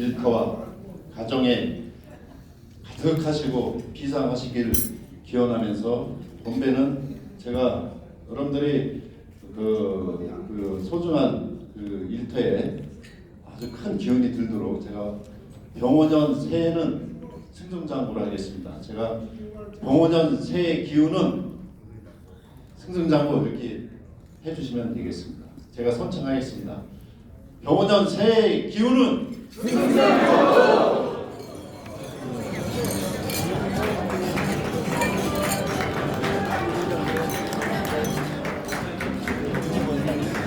일터와 가정에 가득하시고 비상하시기를 기원하면서 본배는 제가 여러분들이 그, 그 소중한 그 일터에 아주 큰 기운이 들도록 제가 병원년 새해는 승승장구를 하겠습니다. 제가 병원년 새해 기운은 승승장구 이렇게 해주시면 되겠습니다. 제가 선창하겠습니다. 병원년 새해 기운은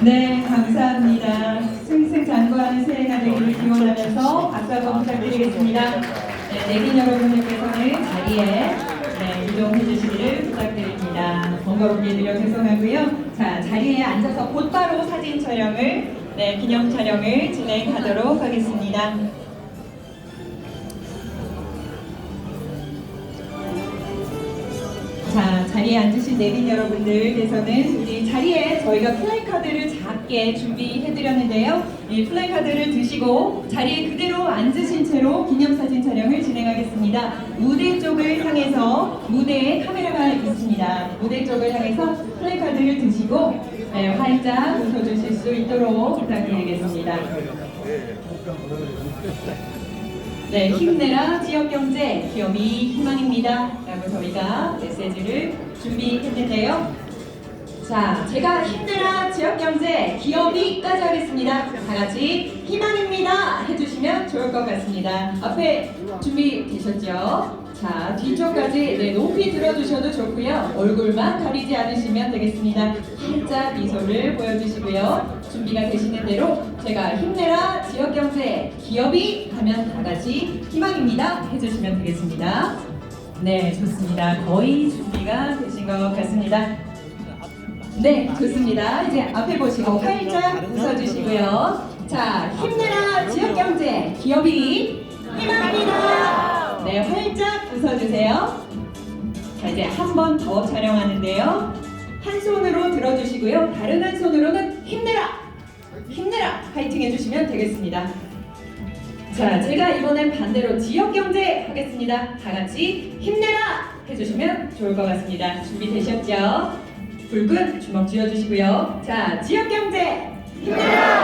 네, 감사합니다. 승승장구하는 새해가 되기를 기원하면서 박수 한번 부탁드리겠습니다. 네, 내빈 여러분들께서는 자리에 네, 이동해 주시기를 부탁드립니다. 번거롭게 드려 죄송하고요. 자, 자리에 앉아서 곧바로 사진 촬영을, 네, 기념 촬영을 진행하도록 하겠습니다. 자, 자리에 앉으신 내빈 여러분들께서는 우리 자리에 저희가 플래카드를 작게 준비해드렸는데요. 이 플래카드를 드시고 자리에 그대로 앉으신 채로 기념사진 촬영을 진행하겠습니다. 무대 쪽을 향해서 무대에 카메라가 있습니다. 무대 쪽을 향해서 플래카드를 드시고 네, 활짝 웃어주실 수 있도록 부탁드리겠습니다. 네, 힘내라 지역경제 기업이 희망입니다. 라고 저희가 메시지를 준비했는데요. 자, 제가 힘내라 지역경제 기업이까지 하겠습니다. 다 같이 희망입니다 좋을 것 같습니다. 앞에 준비되셨죠? 자, 뒤쪽까지 네, 높이 들어주셔도 좋고요. 얼굴만 가리지 않으시면 되겠습니다. 살짝 미소를 보여주시고요. 준비가 되시는 대로 제가 힘내라 지역경제 기업이 하면 다 같이 희망입니다 해주시면 되겠습니다. 네, 좋습니다. 거의 준비가 되신 것 같습니다. 네, 좋습니다. 이제 앞에 보시고 활짝 웃어주시고요. 자, 힘내라 기업이 희망입니다. 네, 활짝 웃어주세요. 자, 이제 한 번 더 촬영하는데요. 한 손으로 들어주시고요. 다른 한 손으로는 힘내라! 힘내라! 파이팅 해주시면 되겠습니다. 자, 제가 이번엔 반대로 지역경제 하겠습니다. 다 같이 힘내라! 해주시면 좋을 것 같습니다. 준비되셨죠? 붉은 주먹 쥐어주시고요. 자, 지역경제 힘내라!